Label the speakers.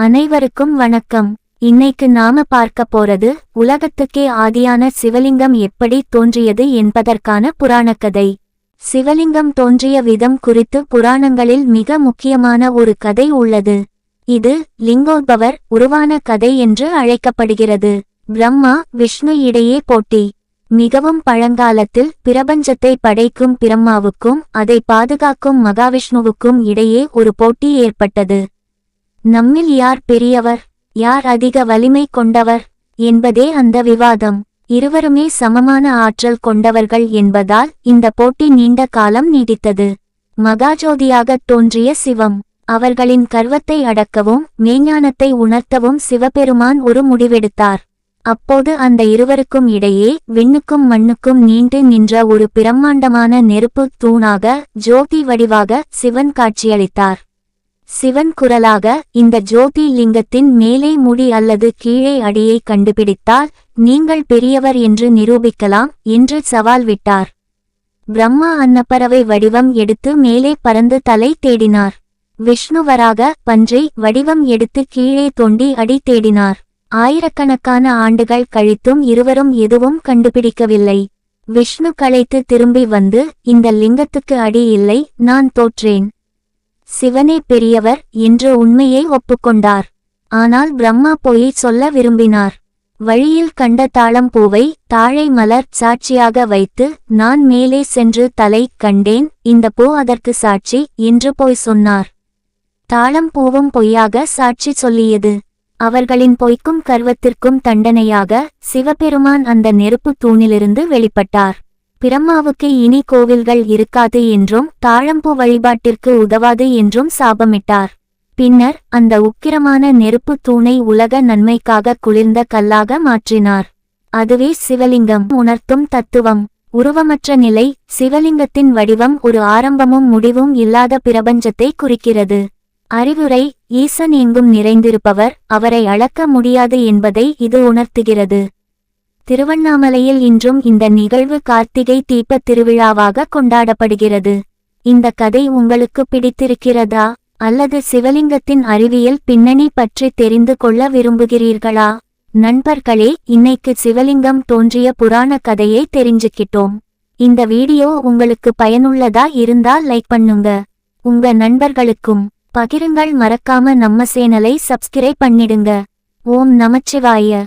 Speaker 1: அனைவருக்கும் வணக்கம். இன்னைக்கு நாம பார்க்க போறது உலகத்துக்கே ஆதியான சிவலிங்கம் எப்படி தோன்றியது என்பதற்கான புராணக்கதை. சிவலிங்கம் தோன்றிய விதம் குறித்து புராணங்களில் மிக முக்கியமான ஒரு கதை உள்ளது. இது லிங்கோத்பவர் உருவான கதை என்று அழைக்கப்படுகிறது. பிரம்மா விஷ்ணு இடையே போட்டி. மிகவும் பழங்காலத்தில் பிரபஞ்சத்தை படைக்கும் பிரம்மாவுக்கும் அதை பாதுகாக்கும் மகாவிஷ்ணுவுக்கும் இடையே ஒரு போட்டி ஏற்பட்டது. நம்மில் யார் பெரியவர் யார் அதிக வலிமை கொண்டவர் என்பதே அந்த விவாதம். இருவருமே சமமான ஆற்றல் கொண்டவர்கள் என்பதால் இந்த போட்டி நீண்ட காலம் நீடித்தது. மகாஜோதியாகத் தோன்றிய சிவம் அவர்களின் கர்வத்தை அடக்கவும் மெய்ஞானத்தை உணர்த்தவும் சிவபெருமான் ஒரு முடிவெடுத்தார். அப்போது அந்த இருவருக்கும் இடையே விண்ணுக்கும் மண்ணுக்கும் நீண்டு நின்ற ஒரு பிரம்மாண்டமான நெருப்பு தூணாக ஜோதி வடிவாக சிவன் காட்சியளித்தார். சிவன் குரலாக இந்த ஜோதி லிங்கத்தின் மேலே முடி அல்லது கீழே அடியை கண்டுபிடித்தால் நீங்கள் பெரியவர் என்று நிரூபிக்கலாம் என்று சவால் விட்டார். பிரம்மா அன்னப்பறவை வடிவம் எடுத்து மேலே பறந்து தலை தேடினார். விஷ்ணுவராக பன்றி வடிவம் எடுத்து கீழே தோண்டி அடி தேடினார். ஆயிரக்கணக்கான ஆண்டுகள் கழித்தும் இருவரும் எதுவும் கண்டுபிடிக்கவில்லை. விஷ்ணு களைத்து திரும்பி வந்து இந்த லிங்கத்துக்கு அடி இல்லை நான் தோற்றேன். சிவனே பெரியவர் என்று உண்மையை ஒப்புக்கொண்டார். ஆனால் பிரம்மா போயை சொல்ல விரும்பினார். வழியில் கண்ட தாளம் பூவை தாழை மலர் சாட்சியாக வைத்து நான் மேலே சென்று தலை கண்டேன் இந்த பூ அதற்கு சாட்சி என்று போய் சொன்னார். தாளம் பூவும் பொய்யாக சாட்சி சொல்லியது. அவர்களின் பொய்க்கும் கர்வத்திற்கும் தண்டனையாக சிவபெருமான் அந்த நெருப்பு தூணிலிருந்து வெளிப்பட்டார். பிரம்மாவுக்கு இனி கோவில்கள் இருக்காது என்றும் தாழம்பூ வழிபாட்டிற்கு உதவாது என்றும் சாபமிட்டார். பின்னர் அந்த உக்கிரமான நெருப்பு தூணை உலக நன்மைக்காக குளிர்ந்த கல்லாக மாற்றினார். அதுவே சிவலிங்கம். உணர்த்தும் தத்துவம். உருவமற்ற நிலை சிவலிங்கத்தின் வடிவம் ஒரு ஆரம்பமும் முடிவும் இல்லாத பிரபஞ்சத்தை குறிக்கிறது. அறிவுரை ஈசன் எங்கும் நிறைந்திருப்பவர் அவரை அளக்க முடியாது என்பதை இது உணர்த்துகிறது. திருவண்ணாமலையில் இன்றும் இந்த நிகழ்வு கார்த்திகை தீபத் திருவிழாவாக கொண்டாடப்படுகிறது. இந்த கதை உங்களுக்கு பிடித்திருக்கிறதா? அல்லது சிவலிங்கத்தின் அறிவியல் பின்னணி பற்றி தெரிந்து கொள்ள விரும்புகிறீர்களா? நண்பர்களே இன்னைக்கு சிவலிங்கம் தோன்றிய புராண கதையை தெரிஞ்சுக்கிட்டோம். இந்த வீடியோ உங்களுக்கு பயனுள்ளதா இருந்தா லைக் பண்ணுங்க. உங்க நண்பர்களுக்கும் பகிருங்கள். மறக்காம நம்ம சேனலை சப்ஸ்கிரைப் பண்ணிடுங்க. ஓம் நமச்சிவாய.